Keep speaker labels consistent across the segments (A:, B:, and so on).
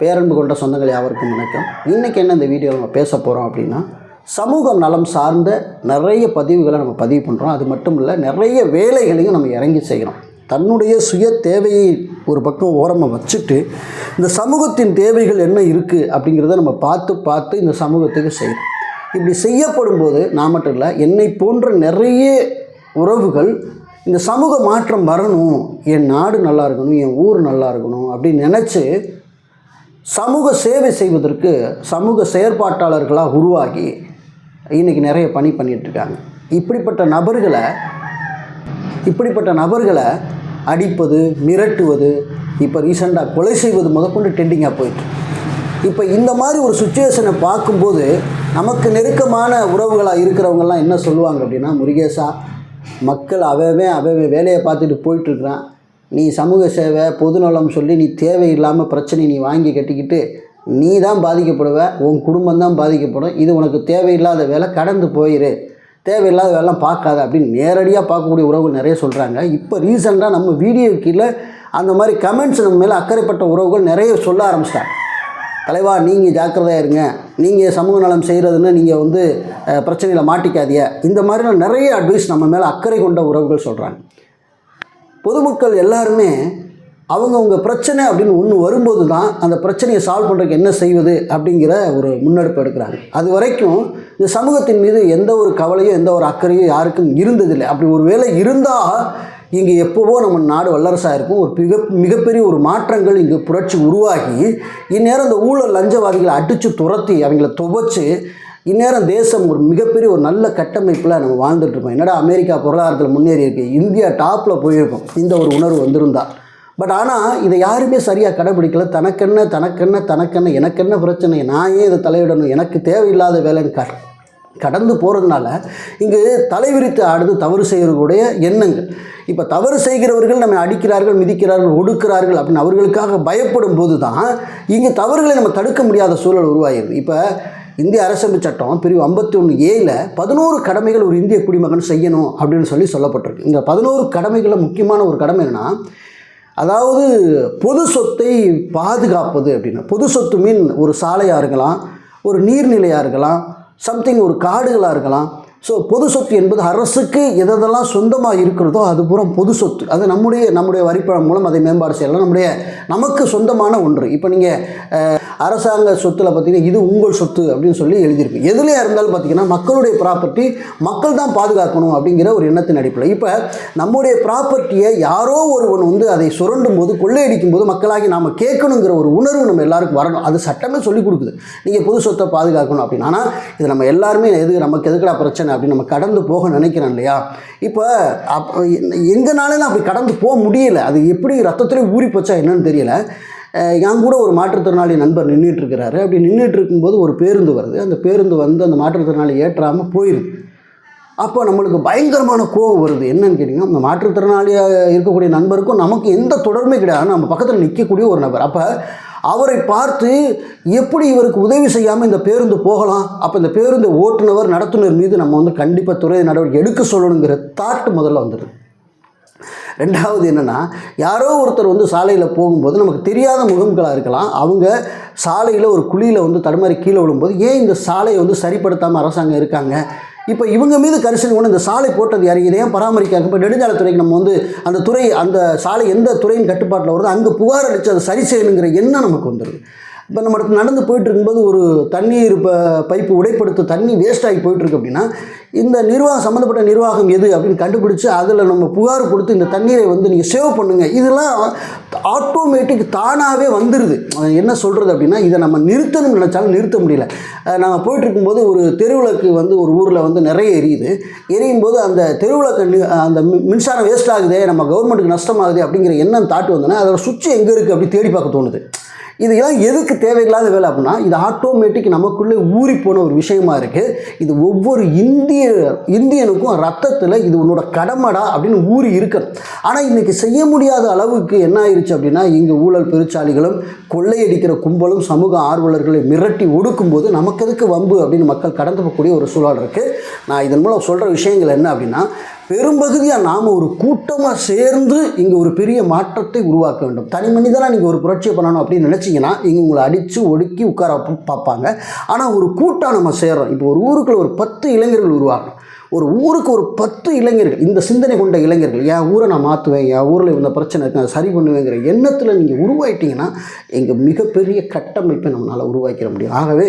A: பேரன்பு கொண்ட சொந்தங்கள் யாவருக்கும் வணக்கம். இன்றைக்கி என்ன இந்த வீடியோவில் நம்ம பேச போகிறோம் அப்படின்னா சமூகம் நலம் சார்ந்த நிறைய பதிவுகளை நம்ம பதிவு பண்ணுறோம் அது மட்டும் இல்லை நிறைய வேலைகளையும் நம்ம இறங்கி செய்கிறோம் தன்னுடைய சுய தேவையை ஒரு பக்கம் ஓரமாக வச்சுட்டு இந்த சமூகத்தின் தேவைகள் என்ன இருக்குது அப்படிங்கிறத நம்ம பார்த்து பார்த்து இந்த சமூகத்துக்கு செய்கிறோம் இப்படி செய்யப்படும் போது நான் மட்டும் இல்லை என்னை போன்ற நிறைய உறவுகள் இந்த சமூக மாற்றம் வரணும். என் நாடு நல்லா இருக்கணும் என் ஊர் நல்லா இருக்கணும் அப்படின்னு நினச்சி சமூக சேவை செய்வதற்கு சமூக செயற்பாட்டாளர்களாக உருவாகி இன்றைக்கி நிறைய பணி பண்ணிகிட்ருக்காங்க இப்படிப்பட்ட நபர்களை இப்படிப்பட்ட நபர்களை அடிப்பது மிரட்டுவது இப்போ ரீசெண்டாக கொலை செய்வது முதற்கொண்டு டெண்டிங்காக போயிட்டு இப்போ இந்த மாதிரி ஒரு சுச்சுவேஷனை பார்க்கும்போது நமக்கு நெருக்கமான உறவுகளாக இருக்கிறவங்கெல்லாம் என்ன சொல்லுவாங்க அப்படின்னா முருகேசா மக்கள் அவவே அவவே வேலையை பார்த்துட்டு போயிட்டுருக்குறான் நீ சமூக சேவை பொதுநலம் சொல்லி நீ தேவையில்லாமல் பிரச்சனை நீ வாங்கி கட்டிக்கிட்டு நீ தான் பாதிக்கப்படுவ உன் குடும்பம் தான் பாதிக்கப்படும். இது உனக்கு தேவையில்லாத வேலை கடந்து போயிரு. தேவையில்லாத வேலைலாம் பார்க்காத அப்படின்னு நேரடியாக பார்க்கக்கூடிய உறவுகள் நிறைய சொல்கிறாங்க இப்போ ரீசெண்டாக நம்ம வீடியோ கீழே அந்த மாதிரி கமெண்ட்ஸ் நம்ம மேலே அக்கறைப்பட்ட உறவுகள் நிறைய சொல்ல ஆரம்பிச்சிட்டாங்க. தலைவா நீங்கள் ஜாக்கிரதையாக இருங்க. நீங்கள் சமூக நலம் செய்கிறதுன்னு நீங்கள் வந்து பிரச்சனையில் மாட்டிக்காதீங்க. இந்த மாதிரிலாம் நிறைய அட்வைஸ் நம்ம மேலே அக்கறை கொண்ட உறவுகள் சொல்கிறாங்க பொதுமக்கள் எல்லாருமே அவங்கவுங்க பிரச்சனை அப்படின்னு ஒன்று வரும்போது தான் அந்த பிரச்சனையை சால்வ் பண்ணுறதுக்கு என்ன செய்வது அப்படிங்கிற ஒரு முன்னெடுப்பு எடுக்கிறாங்க. அது வரைக்கும் இந்த சமூகத்தின் மீது எந்த ஒரு கவலையும் எந்த ஒரு அக்கறையும் யாருக்கும் இருந்ததில்லை. அப்படி ஒரு வேலை இருந்தால் இங்கே எப்போவோ நம்ம நாடு வல்லரசாக இருக்கும். ஒரு மிக மிகப்பெரிய ஒரு மாற்றங்கள் இங்கே புரட்சி உருவாகி இந்நேரம் இந்த ஊழல் லஞ்சவாதிகளை அடித்து துரத்தி அவங்கள துவைச்சு இந்நேரம் தேசம் ஒரு மிகப்பெரிய ஒரு நல்ல கட்டமைப்பில் நம்ம வாழ்ந்துட்டுருப்போம். என்னடா அமெரிக்கா பொருளாதாரத்தில் முன்னேறி இருக்கு இந்தியா டாப்பில் போயிருக்கும். இந்த ஒரு உணர்வு வந்திருந்தா. பட் ஆனால் இதை யாருமே சரியாக கடைபிடிக்கல. தனக்கென்ன தனக்கென்ன தனக்கென்ன எனக்கென்ன பிரச்சனை நான் ஏன் இதை தலையிடணும் எனக்கு தேவையில்லாத வேலைன்னு க கடந்து போகிறதுனால இங்கு தலைவிரித்து ஆடுது தவறு செய்கிறவர்களுடைய எண்ணங்கள். இப்போ தவறு செய்கிறவர்கள் நம்ம அடிக்கிறார்கள் மிதிக்கிறார்கள் ஒடுக்கிறார்கள் அப்படின்னு அவர்களுக்காக பயப்படும் போது தான் இங்கே தவறுகளை நம்ம தடுக்க முடியாத சூழல் உருவாகிடுது இப்போ இந்திய அரசமைப்பு சட்டம் பிரிவு ஐம்பத்தி ஒன்று ஏயில் பதினோரு கடமைகள் ஒரு இந்திய குடிமகன் செய்யணும் அப்படின்னு சொல்லி சொல்லப்பட்டிருக்கு. இந்த பதினோரு கடமைகளில் முக்கியமான ஒரு கடமை என்னென்னா அதாவது பொது சொத்தை பாதுகாப்பது அப்படின்னு. பொது சொத்து மீன் ஒரு சாலையாக இருக்கலாம் ஒரு நீர்நிலையாக இருக்கலாம் சம்திங் ஒரு காடுகளாக இருக்கலாம் ஸோ பொது சொத்து என்பது அரசுக்கு எதெல்லாம் சொந்தமாக இருக்கிறதோ அது பூரா பொது சொத்து. அது நம்முடைய நம்முடைய வரிப்பணம் மூலம் அதை மேம்பாடு செய்யலாம். நம்முடைய நமக்கு சொந்தமான ஒன்று. இப்போ நீங்கள் அரசாங்க சொத்தில் பார்த்தீங்கன்னா இது உங்கள் சொத்து அப்படின்னு சொல்லி எழுதியிருக்கு. எதுலையா இருந்தாலும் பார்த்தீங்கன்னா மக்களுடைய ப்ராப்பர்ட்டி மக்கள் தான் பாதுகாக்கணும் அப்படிங்கிற ஒரு எண்ணத்தின் அடிப்படையில். இப்போ நம்முடைய ப்ராப்பர்ட்டியை யாரோ ஒருவன் வந்து அதை சுரண்டும் போது கொள்ளையடிக்கும் போது மக்களாகி நாம் கேட்கணுங்கிற ஒரு உணர்வு நம்ம எல்லாருக்கும் வரணும். அது சட்டமே சொல்லிக் கொடுக்குது. நீங்கள் பொது சொத்தை பாதுகாக்கணும் அப்படின்னு. ஆனால் இது நம்ம எல்லாருமே எது நமக்கு எதுக்கடா பிரச்சனை? அப்படின்னு நம்ம கடந்து போக நினைக்கிறோம் இல்லையா? இப்போ அப் எங்கனாலும் அப்படி கடந்து போக முடியல? அது எப்படி ரத்தத்திலே ஊறி போச்சா என்னன்னு தெரியல. என் கூட ஒரு மாற்றுத்திறனாளி நண்பர் நின்றுட்டு இருக்கிறாரு அப்படி நின்றுட்டு இருக்கும்போது ஒரு பேருந்து வருது. அந்த பேருந்து வந்து அந்த மாற்றுத்திறனாளி ஏற்றாமல் போயிடுது. அப்போ நம்மளுக்கு பயங்கரமான கோவம் வருது. என்னன்னு கேட்டிங்கன்னா அந்த மாற்றுத்திறனாளியாக இருக்கக்கூடிய நண்பருக்கும் நமக்கு எந்த தொடர்புமே கிடையாது. நம்ம பக்கத்தில் நிற்கக்கூடிய ஒரு நபர். அப்போ அவரை பார்த்து எப்படி இவருக்கு உதவி செய்யாமல் இந்த பேருந்து போகலாம்? அப்போ இந்த பேருந்து ஓட்டுநர் நடத்துனர் மீது நம்ம வந்து கண்டிப்பாக துறை நடவடிக்கை எடுக்க சொல்லணுங்கிற தாட்டு முதல்ல வந்துடுது ரெண்டாவது என்னென்னா யாரோ ஒருத்தர் வந்து சாலையில் போகும்போது நமக்கு தெரியாத முகம்களாக இருக்கலாம். அவங்க சாலையில் ஒரு குழியில் வந்து தடுமாறி கீழே விழும்போது ஏன் இந்த சாலையை வந்து சரிப்படுத்தாமல் அரசாங்கம் இருக்காங்க? இப்போ இவங்க மீது கரிசனை கொண்டு இந்த சாலை போட்டது யார்? இதை ஏன் பராமரிக்காங்க இப்போ நெடுஞ்சாலைத்துறைக்கு நம்ம வந்து அந்த துறை அந்த சாலை எந்த துறையின் கட்டுப்பாட்டில் வருதோ அங்கே புகார் அளித்து அதை சரி செய்யணுங்கிற எண்ணம் நமக்கு வந்துடுது இப்போ நம்ம நடந்து போயிட்டு இருக்கும்போது ஒரு தண்ணீர் ப பைப்பு உடைப்படுத்த தண்ணி வேஸ்ட் ஆகி போயிட்டுருக்கு அப்படின்னா இந்த நிர்வாகம் சம்மந்தப்பட்ட நிர்வாகம் எது அப்படின்னு கண்டுபிடிச்சு அதில் நம்ம புகார் கொடுத்து இந்த தண்ணீரை வந்து நீங்கள் சேவ் பண்ணுங்கள் இதெல்லாம் ஆட்டோமேட்டிக் தானாகவே வந்துடுது அது என்ன சொல்கிறது அப்படின்னா இதை நம்ம நிறுத்தணும்னு நினச்சாலும் நிறுத்த முடியல. நம்ம போயிட்டு இருக்கும்போது ஒரு தெருவிளக்கு வந்து ஒரு ஊரில் வந்து நிறைய எரியுது. எரியும் போது அந்த தெருவிளக்கு அந்த மின்சாரம் வேஸ்ட் ஆகுதே நம்ம கவர்மெண்ட்டுக்கு நஷ்டமாகுது அப்படிங்கிற எண்ணம் தாட்டு வந்தோன்னா அதோட சுவிட்ச் எங்கே இருக்குது அப்படி தேடி பார்க்க தோணுது. இதெல்லாம் எதுக்கு தேவையில்லாத வேலை அப்படின்னா இது ஆட்டோமேட்டிக் நமக்குள்ளே ஊறி போன ஒரு விஷயமா இருக்குது இது ஒவ்வொரு இந்திய இந்தியனுக்கும் ரத்தத்தில் இது உன்னோட கடமைடா அப்படின்னு ஊறி இருக்கணும் ஆனால் இன்றைக்கி செய்ய முடியாத அளவுக்கு என்ன ஆயிடுச்சு அப்படின்னா இங்கே ஊழல் பெருச்சாளிகளும் கொள்ளையடிக்கிற கும்பலும் சமூக ஆர்வலர்களை மிரட்டி ஒடுக்கும்போது நமக்கு எதுக்கு வம்பு அப்படின்னு மக்கள் கடந்து போகக்கூடிய ஒரு சூழல் இருக்குது நான் இதன் மூலம் சொல்கிற விஷயங்கள் என்ன அப்படின்னா பெரும்பகுதியாக நாம் ஒரு கூட்டமாக சேர்ந்து இங்கே ஒரு பெரிய மாற்றத்தை உருவாக்க வேண்டும். தனி மனிதனாக நீங்கள் ஒரு புரட்சியை பண்ணணும் அப்படின்னு நினச்சிங்கன்னா இங்கே உங்களை அடித்து ஒடுக்கி உட்கார பார்ப்பாங்க. ஆனால் ஒரு கூட்டம் நம்ம சேர்றோம். இப்போ ஒரு ஊருக்குள்ள ஒரு பத்து இளைஞர்கள் உருவாகணும் ஒரு ஊருக்கு ஒரு பத்து இளைஞர்கள் இந்த சிந்தனை கொண்ட இளைஞர்கள் என் ஊரை நான் மாற்றுவேன் என் ஊரில் இந்த பிரச்சனை இருக்குது அதை சரி பண்ணுவேங்கிற எண்ணத்தில் நீங்கள் உருவாயிட்டிங்கன்னா எங்கள் மிகப்பெரிய கட்டமைப்பை நம்மளால் உருவாக்கிட முடியும். ஆகவே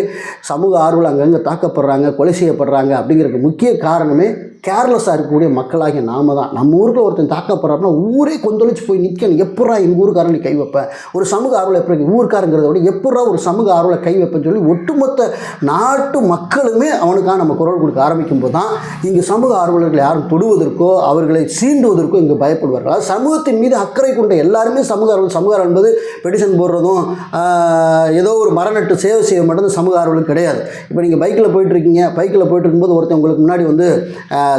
A: சமூக ஆர்வல் அங்கங்கே தாக்கப்படுறாங்க கொலை செய்யப்படுறாங்க அப்படிங்கிறதுக்கு முக்கிய காரணமே கேர்லெஸ்ஸாக இருக்கக்கூடிய மக்களாகிய நாம தான். நம்ம ஊரில் ஒருத்தன் தாக்கப்படுறாருன்னா ஊரே கொந்தளிச்சு போய் நிற்கணும் எப்படா எங்கள் ஊருக்காரன் நீ கை வைப்பேன் ஒரு சமூக ஆர்வலை எப்படி ஊருக்காரங்கிறத விட எப்படா ஒரு சமூக ஆர்வலை கை வைப்பேன்னு சொல்லி ஒட்டுமொத்த நாட்டு மக்களுமே அவனுக்காக நம்ம குரல் கொடுக்க ஆரம்பிக்கும் போது தான் இங்கே சமூக ஆர்வலர்கள் யாரும் தொடுவதற்கோ அவர்களை சீண்டுவதற்கோ இங்கே பயப்படுவார்கள். அதாவது சமூகத்தின் மீது அக்கறை கொண்ட எல்லாருமே சமூக ஆர்வல் சமூக ஆர்வல் என்பது பெடிஷன் போடுறதும் ஏதோ ஒரு மரநட்டு சேவை செய்ய மட்டும் சமூக ஆர்வலும் கிடையாது. இப்போ நீங்கள் பைக்கில் போயிட்டு இருக்கீங்க. பைக்கில் போயிட்டு இருக்கும்போது ஒருத்தன் உங்களுக்கு முன்னாடி வந்து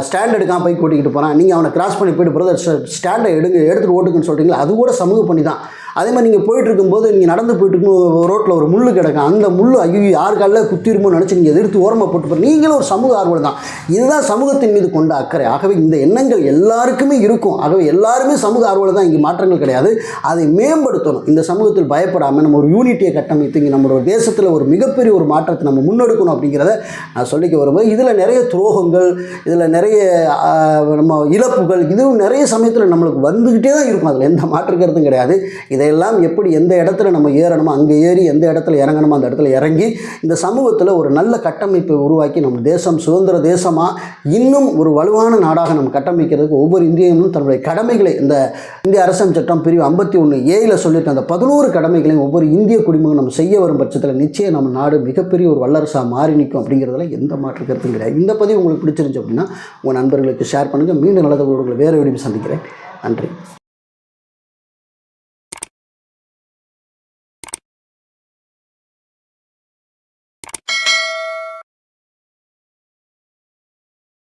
A: ஸ்டாண்ட் போய் கூட்டிகிட்டு போகிறான் நீங்கள் அவனை கிராஸ் பண்ணி போயிட்டு போகிறது ஸ்டாண்டை எடுங்க எடுத்துகிட்டு ஓட்டுக்குன்னு சொல்கிறீங்களா அது கூட சமூக பணி தான் அதே மாதிரி நீங்கள் போயிட்டு இருக்கும்போது நீங்கள் நடந்து போயிட்டு இருக்கும் ரோட்டில் ஒரு முள் கிடக்கும் அந்த முள் ஐயோ யார் காலில் குத்திருமோ நினச்சி நீங்கள் எதிர்த்து ஓரமாக போட்டு போகிற நீங்களும் ஒரு சமூக ஆர்வல் தான். இதுதான் சமூகத்தின் மீது கொண்ட அக்கறை. ஆகவே இந்த எண்ணங்கள் எல்லாருக்குமே இருக்கும். ஆகவே எல்லாருமே சமூக ஆர்வல் தான். இங்கே மாற்றங்கள் கிடையாது. அதை மேம்படுத்தணும். இந்த சமூகத்தில் பயப்படாமல் நம்ம ஒரு யூனிட்டியை கட்டமைத்து இங்கே நம்மளோட தேசத்தில் ஒரு மிகப்பெரிய ஒரு மாற்றத்தை நம்ம முன்னெடுக்கணும் அப்படிங்கிறத நான் சொல்லிக்க வரும்போது இதில் நிறைய துரோகங்கள் இதில் நிறைய நம்ம இழப்புகள் இதுவும் நிறைய சமயத்தில் நம்மளுக்கு வந்துக்கிட்டே தான் இருக்கும். அதில் எந்த மாற்று கிடையாது. கிடையாது இதையெல்லாம் எப்படி எந்த இடத்துல நம்ம ஏறணுமோ அங்கே ஏறி எந்த இடத்துல இறங்கணுமோ அந்த இடத்துல இறங்கி இந்த சமூகத்தில் ஒரு நல்ல கட்டமைப்பை உருவாக்கி நம்ம தேசம் சுதந்திர தேசமாக இன்னும் ஒரு வலுவான நாடாக நம்ம கட்டமைக்கிறதுக்கு ஒவ்வொரு இந்தியனும் தன்னுடைய கடமைகளை இந்த இந்திய அரசம் சட்டம் பிரிவு ஐம்பத்தி ஒன்று ஏயில் சொல்லிட்டு அந்த பதினோரு கடமைகளையும் ஒவ்வொரு இந்திய குடிமகன் நம்ம செய்ய வரும் பட்சத்தில் நிச்சயம் நம்ம நாடு மிகப்பெரிய ஒரு வல்லரசாக மாறி நிற்கும் அப்படிங்கிறதுல எந்த மாற்று கருத்தும் கிடையாது. இந்த பதிவு உங்களுக்கு பிடிச்சிருந்துச்சு அப்படின்னா உங்கள் நண்பர்களுக்கு ஷேர் பண்ணுங்கள் மீண்டும் நல்லது உங்களை வேறு வீடியோ சந்திக்கிறேன். நன்றி.